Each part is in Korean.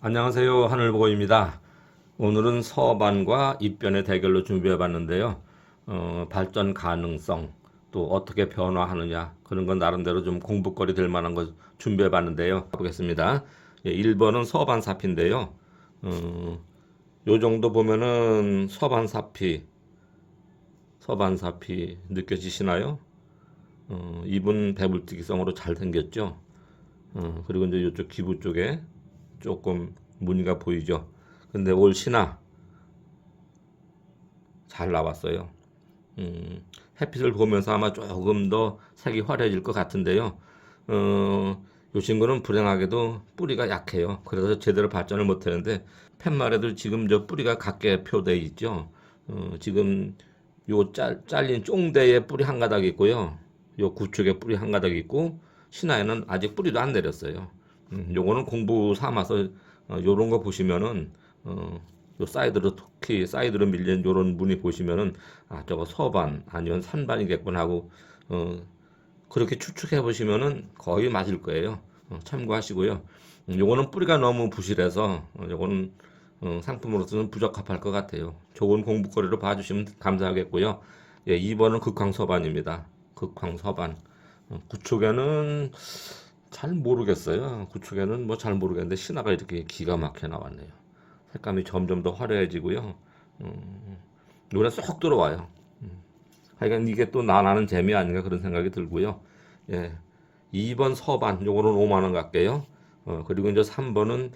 안녕하세요. 하늘보고입니다. 오늘은 서반과 입변의 대결로 준비해 봤는데요. 어, 발전 가능성, 또 어떻게 변화하느냐, 그런 건 나름대로 좀 공부거리 될 만한 거 준비해 봤는데요. 보겠습니다. 예, 1번은 서반 사피인데요. 어, 요 정도 보면은 서반 사피, 서반 사피 느껴지시나요? 어, 입은 배불뜨기성으로 잘 생겼죠. 어, 그리고 이제 이쪽 기부 쪽에 조금 무늬가 보이죠. 근데 올 신화 잘 나왔어요. 음, 햇빛을 보면서 아마 조금 더 색이 화려해질 것 같은데요. 어, 요 친구는 불행하게도 뿌리가 약해요. 그래서 제대로 발전을 못 하는데 팻말에도 지금 저 뿌리가 각게 표돼 있죠. 어, 지금 요 짤, 잘린 쫑대에 뿌리 한 가닥 있고요. 요 구축에 뿌리 한 가닥 있고 신화에는 아직 뿌리도 안 내렸어요. 음, 요거는 공부 삼아서 어, 요런 거 보시면은 어, 요 사이드로 특히 사이드로 밀린 요런 무늬 보시면은 아 저거 서반 아니면 산반이겠군 하고 어, 그렇게 추측해 보시면은 거의 맞을 거예요. 어, 참고하시고요. 음, 요거는 뿌리가 너무 부실해서 어, 요거는 어, 상품으로서는 부적합할 것 같아요. 좋은 공부거리로 봐주시면 감사하겠고요. 예, 2번은 극황서반입니다. 극황서반. 어, 구축에는 잘 모르겠어요. 구축에는 뭐 잘 모르겠는데 신화가 이렇게 기가 막혀 나왔네요. 색감이 점점 더 화려해지고요. 음, 눈에 쏙 들어와요. 음, 하여간 이게 또 나나는 재미 아닌가 그런 생각이 들고요. 예. 2번 서반, 요거는 5만 원 갈게요. 어, 그리고 이제 3번은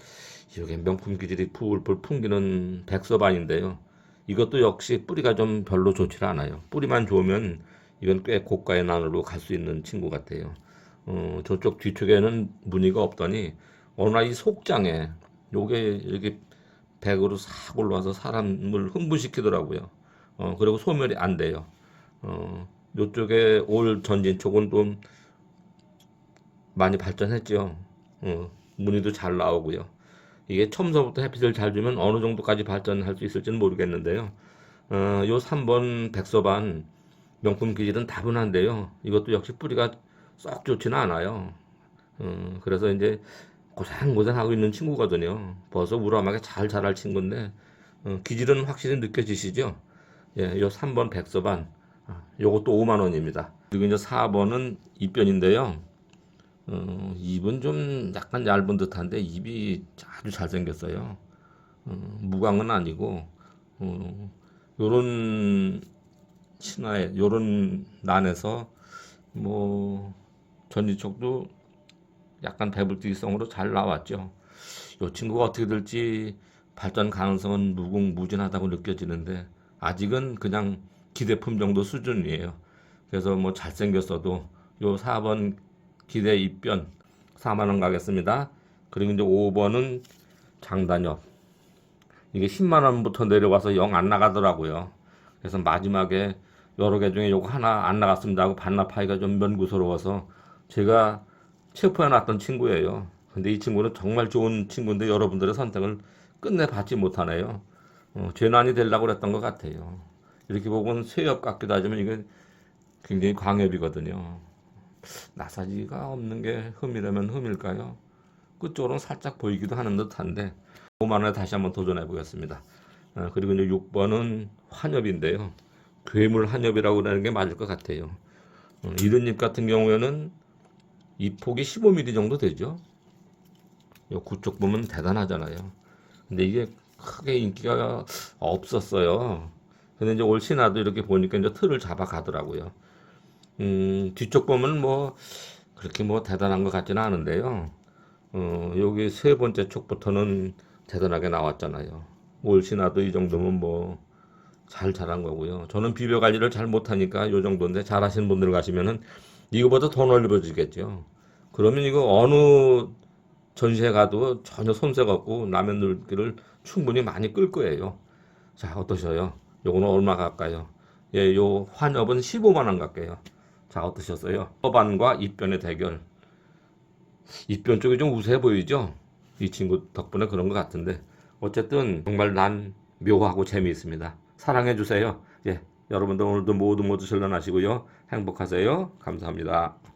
이게 명품 기질이 풀풀 풍기는 백서반인데요. 이것도 역시 뿌리가 좀 별로 좋지 않아요. 뿌리만 좋으면 이건 꽤 고가의 난으로 갈 수 있는 친구 같아요. 어, 저쪽 뒤쪽에는 무늬가 없더니 어느 날 이 속장에 요게 이렇게 백으로 싹 올라와서 사람을 흥분시키더라고요. 어, 그리고 소멸이 안 돼요. 어, 요쪽에 올 전진 쪽은 좀 많이 발전했죠. 어, 무늬도 잘 나오고요. 이게 처음서부터 햇빛을 잘 주면 어느 정도까지 발전할 수 있을지는 모르겠는데요. 어, 요 3번 백서반 명품 기질은 다분한데요. 이것도 역시 뿌리가 썩 좋지는 않아요. 어, 그래서 이제 고생고생하고 있는 친구거든요. 벌써 우람하게 잘 자랄 친구인데 어, 기질은 확실히 느껴지시죠? 예, 요 3번 백서반 아, 요것도 5만 원입니다. 그리고 이제 4번은 입변인데요. 어, 입은 좀 약간 얇은 듯한데 입이 아주 잘생겼어요. 어, 무광은 아니고 어, 요런 신화에 요런 난에서 뭐 전지쪽도 약간 배불뜨기성으로 잘 나왔죠. 요 친구가 어떻게 될지 발전 가능성은 무궁무진하다고 느껴지는데 아직은 그냥 기대품 정도 수준이에요. 그래서 뭐 잘생겼어도 요 4번 기대 입변 4만 원 가겠습니다. 그리고 이제 5번은 장단엽. 이게 10만 원부터 내려와서 영 안 나가더라고요. 그래서 마지막에 여러 개 중에 요거 하나 안 나갔습니다 하고 반납하기가 좀 면구스러워서 제가 체포해 놨던 친구예요. 근데 이 친구는 정말 좋은 친구인데 여러분들의 선택을 끝내 받지 못하네요. 어, 재난이 되려고 그랬던 것 같아요. 이렇게 보고는 쇠엽 같기도 하지만 이게 굉장히 광엽이거든요. 나사지가 없는 게 흠이라면 흠일까요? 그쪽으로는 살짝 보이기도 하는 듯한데 5만 원에 다시 한번 도전해 보겠습니다. 어, 그리고 이제 6번은 환엽인데요. 괴물 한엽이라고 그러는 게 맞을 것 같아요. 어, 이른잎 같은 경우에는 이 폭이 15mm 정도 되죠. 요 구쪽 보면 대단하잖아요. 근데 이게 크게 인기가 없었어요. 근데 이제 올 신화도 이렇게 보니까 이제 틀을 잡아 가더라고요. 음, 뒤쪽 보면 뭐 그렇게 뭐 대단한 것 같지는 않은데요. 어, 여기 세 번째 쪽부터는 대단하게 나왔잖아요. 올 신화도 이 정도면 뭐 잘 자란 거고요. 저는 비벼 관리를 잘 못하니까 요 정도인데 잘하시는 분들 가시면은 이거보다 더 넓어지겠죠. 그러면 이거 어느 전시회 가도 전혀 손색 없고 라면 늘기를 충분히 많이 끌 거예요. 자, 어떠셔요? 요거는 얼마 갈까요? 예, 요 환엽은 15만 원 갈게요. 자, 어떠셨어요? 서반과 입변의 대결. 입변 쪽이 좀 우세해 보이죠? 이 친구 덕분에 그런 것 같은데. 어쨌든 정말 난 묘하고 재미있습니다. 사랑해 주세요. 예, 여러분들 오늘도 모두 모두 전련하시고요. 행복하세요. 감사합니다.